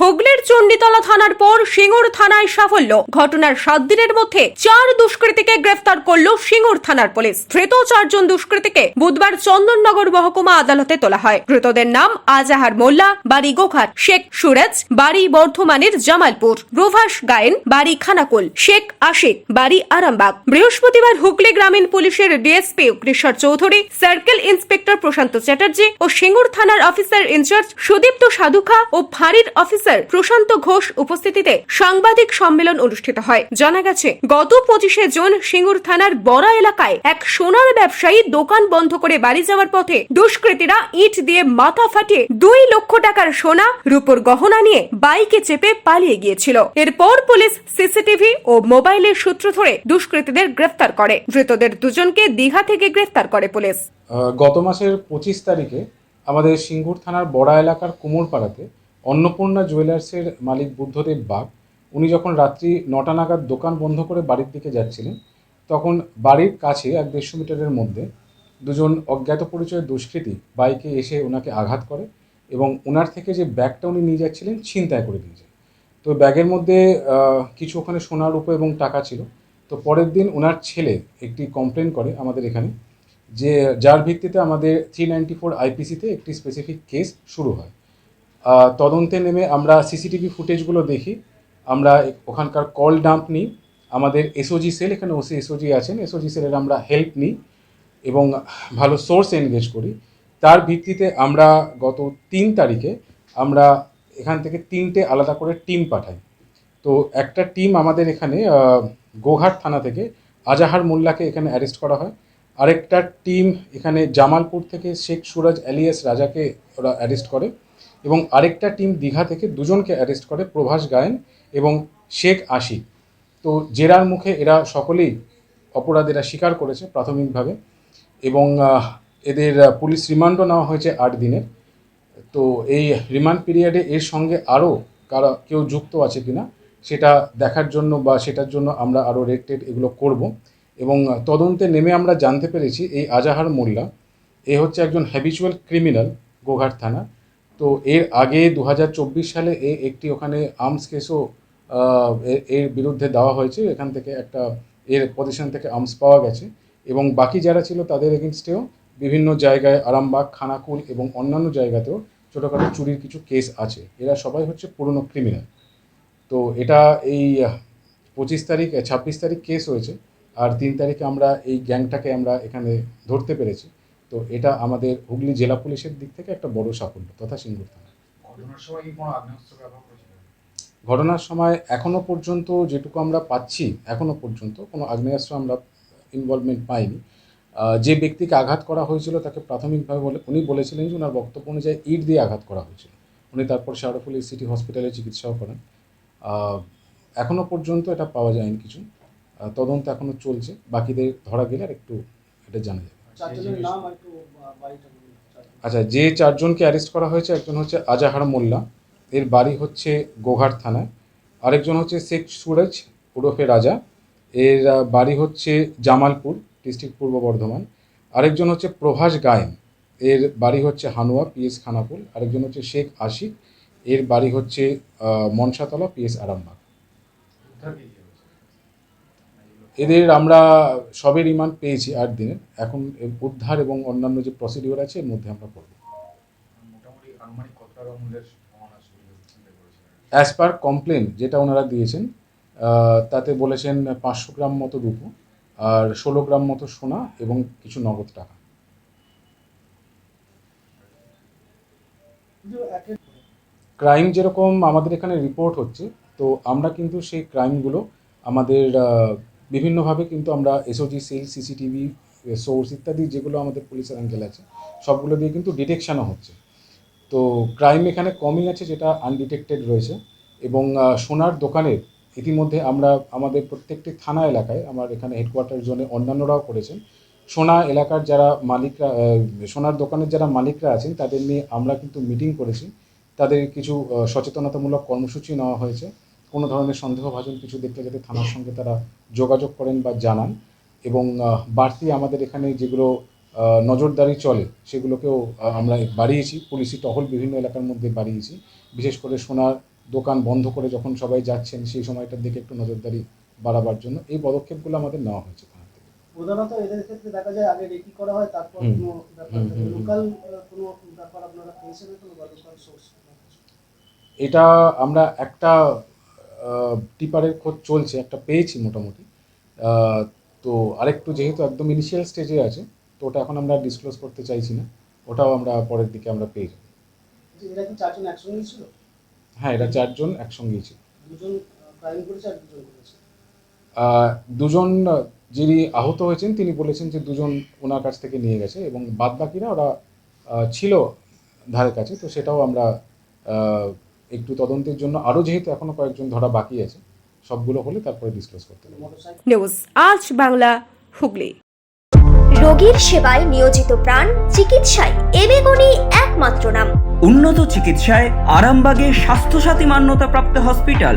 হুগলির চণ্ডীতলা থানার পর সিঙ্গুর থানায় সাফল্য। ঘটনার সাত দিনের মধ্যে চার দুষ্কৃতীকে গ্রেফতার করল সিঙ্গুর থানার পুলিশ। ধৃত চারজন দুষ্কৃতীকে বুধবার চন্দননগর মহকুমা আদালতে তোলা হয়। ধৃতদের নাম আজাহার মোল্লা, বাড়ি গোঘাট, শেখ সুরজ, বাড়ি বর্ধমানের জামালপুর। প্রভাস গায়েন, বাড়ি খানাকুল, শেখ আশিক, বাড়ি আরামবাগ। বৃহস্পতিবার হুগলি গ্রামীণ পুলিশের DSP Agnishwar Chowdhury, circle inspector Prashanta Chatterjee ও সিঙ্গুর থানার officer in charge Sudipta Sadhukha ও ফাঁড়ির অফিসার প্রশান্ত ঘোষ উপস্থিতিতে সাংবাদিক সম্মেলন অনুষ্ঠিত হয়। জানা গেছে, গত পঁচিশে জুন সিঙ্গুর থানার বড়া এলাকায় এক সোনার ব্যবসায়ী দোকান বন্ধ করে বাড়ি যাওয়ার পথে দুষ্কৃতীরা ইট দিয়ে মাথা ফাটিয়ে দুই লক্ষ টাকার সোনা, রূপোর গহনা নিয়ে বাইকে চেপে পালিয়ে গিয়েছিল। এরপর পুলিশ সিসিটিভি ও মোবাইলের সূত্র ধরে দুষ্কৃতীদের গ্রেফতার করে। ধৃতদের দুজনকে দীঘা থেকে গ্রেফতার করে পুলিশ। গত মাসের পঁচিশ তারিখে আমাদের সিঙ্গুর থানার বড়া এলাকার কুমোরপাড়াতে অন্নপূর্ণা জুয়েলার্সের মালিক বুদ্ধদেব বাগ, উনি যখন রাত্রি নটা নাগাদ দোকান বন্ধ করে বাড়ির দিকে যাচ্ছিলেন, তখন বাড়ির কাছে এক দেড়শো মিটারের মধ্যে দুজন অজ্ঞাত পরিচয় দুষ্কৃতী বাইকে এসে ওনাকে আঘাত করে এবং ওনার থেকে যে ব্যাগটা উনি নিয়ে যাচ্ছিলেন ছিনতাই করে নিয়ে যায়। তো ব্যাগের মধ্যে কিছু ওখানে সোনার রূপো এবং টাকা ছিল। তো পরের দিন ওনার ছেলে একটি কমপ্লেন করে আমাদের এখানে যে, যার ভিত্তিতে আমাদের থ্রি নাইনটি ফোর আইপিসিতে একটি স্পেসিফিক কেস শুরু হয়। তদন্তে নেমে আমরা সিসিটিভি ফুটেজগুলো দেখি। আমরা ওখানকার কল ডাম্প নিই। আমাদের এসওজি সেল, এখানে ওসি এসওজি আছেন। এসওজি সেলের আমরা হেল্প নিই এবং ভালো সোর্স এনগেজ করি। তার ভিত্তিতে আমরা গত তিন তারিখে আমরা এখান থেকে তিনটে আলাদা করে টিম পাঠাই। তো একটা টিম আমাদের এখানে গোঘাট থানা থেকে আজাহার মোল্লাকে এখানে অ্যারেস্ট করা হয়। আরেকটা টিম এখানে জামালপুর থেকে শেখ সুরাজ অ্যালিয়াস রাজাকে ওরা অ্যারেস্ট করে। এবং আরেকটা টিম দীঘা থেকে দুজনকে অ্যারেস্ট করে প্রভাস গায়েন এবং শেখ আশিক। তো জেরার মুখে এরা সকলেই অপরাধ এরা স্বীকার করেছে প্রাথমিকভাবে এবং এদের পুলিশ রিমান্ডও নেওয়া হয়েছে আট দিনের। তো এই রিমান্ড পিরিয়ডে এর সঙ্গে আরও কারা, কেউ যুক্ত আছে কিনা সেটা দেখার জন্য বা সেটার জন্য আমরা আরও রেড টেড এগুলো করব। এবং তদন্তে নেমে আমরা জানতে পেরেছি এই আজাহার মোল্লা, এ হচ্ছে একজন হ্যাবিচুয়াল ক্রিমিনাল গোঘাট থানা। তো এর আগে দু হাজার চব্বিশ সালে এ একটি ওখানে আর্মস কেসও এর বিরুদ্ধে দেওয়া হয়েছে। এখান থেকে একটা, এর পজিশন থেকে আর্মস পাওয়া গেছে। এবং বাকি যারা ছিল তাদের এগেনস্টেও বিভিন্ন জায়গায় আরামবাগ, খানাকুল এবং অন্যান্য জায়গাতেও ছোটোখাটো চুরির কিছু কেস আছে। এরা সবাই হচ্ছে পুরনো ক্রিমিনাল তো এটা এই পঁচিশ তারিখ, ছাব্বিশ তারিখ কেস হয়েছে। আর তিন তারিখে আমরা এই গ্যাংটাকে আমরা এখানে ধরতে পেরেছি। তো এটা আমাদের হুগলি জেলা পুলিশের দিক থেকে একটা বড় সাফল্য তথা সিঙ্গুর থানা। ঘটনার সময় কি কোনো আগ্নেয়াস্ত্র ব্যবহার করেছিল ঘটনার সময় এখনও পর্যন্ত যেটুকু আমরা পাচ্ছি এখনও পর্যন্ত কোনো আগ্নেয়াস্ত্র আমরা ইনভলভমেন্ট পাইনি। যে ব্যক্তিকে আঘাত করা হয়েছিল তাকে প্রাথমিকভাবে বলে উনি বলেছিলেন যে ওনার বক্তব্য অনুযায়ী ইট দিয়ে আঘাত করা হয়েছিল। উনি তারপর শাহরফুলি সিটি হসপিটালে চিকিৎসাও করেন। আহ, এখনও পর্যন্ত এটা পাওয়া যায়নি কিছু। তদন্ত এখনও চলছে বাকিদের ধরা গেলে আর একটু এটা জানা যাবে। আচ্ছা যে চারজনকে অ্যারেস্ট করা হয়েছে একজন হচ্ছে আজাহার মোল্লা এর বাড়ি হচ্ছে গোঘাট থানায়। আরেকজন হচ্ছে শেখ সুরজ ওরফে রাজা এর বাড়ি হচ্ছে জামালপুর ডিস্ট্রিক্ট পূর্ব বর্ধমান। আরেকজন হচ্ছে প্রভাস গায়েন এর বাড়ি হচ্ছে হানুয়া পিএস খানাপুর। আরেকজন হচ্ছে শেখ আশিক এর বাড়ি হচ্ছে মনসাতলা পিএস আরামবাগ উদ্ধার কি কি হয়েছে এদের আমরা সবে রিমান্ড পেয়েছি আট দিনের। এখন উদ্ধার এবং অন্যান্য যে প্রসিডিওর আছে এর মধ্যে আমরা করব। অ্যাজ পার কমপ্লেন যেটা ওনারা দিয়েছেন তাতে বলেছেন পাঁচশো গ্রাম মতো রূপো আর ষোলো গ্রাম মতো সোনা এবং কিছু নগদ টাকা। ক্রাইম যেরকম আমাদের এখানে রিপোর্ট হচ্ছে তো আমরা কিন্তু সেই ক্রাইমগুলো আমাদের বিভিন্নভাবে কিন্তু আমরা এসওজি সেল সিসিটিভি সোর্স ইত্যাদি যেগুলো আমাদের পুলিশের অ্যাঙ্গেল আছে, সবগুলো দিয়ে কিন্তু ডিটেকশানও হচ্ছে। তো ক্রাইম এখানে কমই আছে, যেটা আনডিটেক্টেড রয়েছে এবং সোনার দোকানের ইতিমধ্যে আমরা আমাদের প্রত্যেকটি থানা এলাকায় আমার এখানে হেডকোয়ার্টার জোনে অন্যান্যরাও করেছেন। সোনা এলাকার যারা মালিকরা সোনার দোকানের যারা মালিকরা আছেন, তাদের নিয়ে আমরা কিন্তু মিটিং করেছি। তাদের কিছু সচেতনতামূলক কর্মসূচি নেওয়া হয়েছে। কোনো ধরনের সন্দেহভাজন কিছু দেখলে যাতে থানার সঙ্গে তারা যোগাযোগ করেন বা জানান এবং বাড়তি আমাদের এখানে যেগুলো নজরদারি চলে সেগুলোকেও আমরা বাড়িয়েছি। পুলিশি টহল বিভিন্ন এলাকার মধ্যে বাড়িয়েছি। বিশেষ করে সোনার দোকান বন্ধ করে যখন সবাই যাচ্ছেন সেই সময়টার দিকে একটু নজরদারি বাড়াবার জন্য এই পদক্ষেপগুলো আমাদের নেওয়া হয়েছে থানা থেকে। প্রধানত এদের ক্ষেত্রে দেখা যায় আগে রেকি করা হয় তারপর কোনো। লোকাল কোনো ব্যাপার আপনারা পেয়েছেন কোনো লোকাল সোর্স এটা আমরা একটা টিপারের খোঁজ চলছে একটা পেয়েছি মোটামুটি। তো আরেকটু যেহেতু একদম ইনিশিয়াল স্টেজে আছে তো ওটা এখন আমরা ডিসক্লোজ করতে চাইছি না। ওটাও আমরা পরের দিকে আমরা পেয়ে যাব। চারজন একসঙ্গেই ছিল? হ্যাঁ এরা চারজন একসঙ্গেই ছিল। দুজন ক্রাইম করেছে আর দুজন করেছে। দুজন যিনি আহত হয়েছেন তিনি বলেছেন যে দুজন ওনার কাছ থেকে নিয়ে গেছে এবং বাদ বাকিরা ওরা ছিল ধারে কাছে তো সেটাও আমরা একটু তদন্তের জন্য আরও যেহেতু এখনও কয়েকজন ধরা বাকি আছে সবগুলো হলে তারপরে ডিসক্লোজ করতে হবে। নিউজ আজ বাংলা হুগলি। রোগীর সেবায় নিয়োজিত প্রাণ চিকিৎসায় এবেগুনি একমাত্র নাম। উন্নত চিকিৎসায় আরামবাগে স্বাস্থ্যসাথী মান্যতাপ্রাপ্ত হসপিটাল।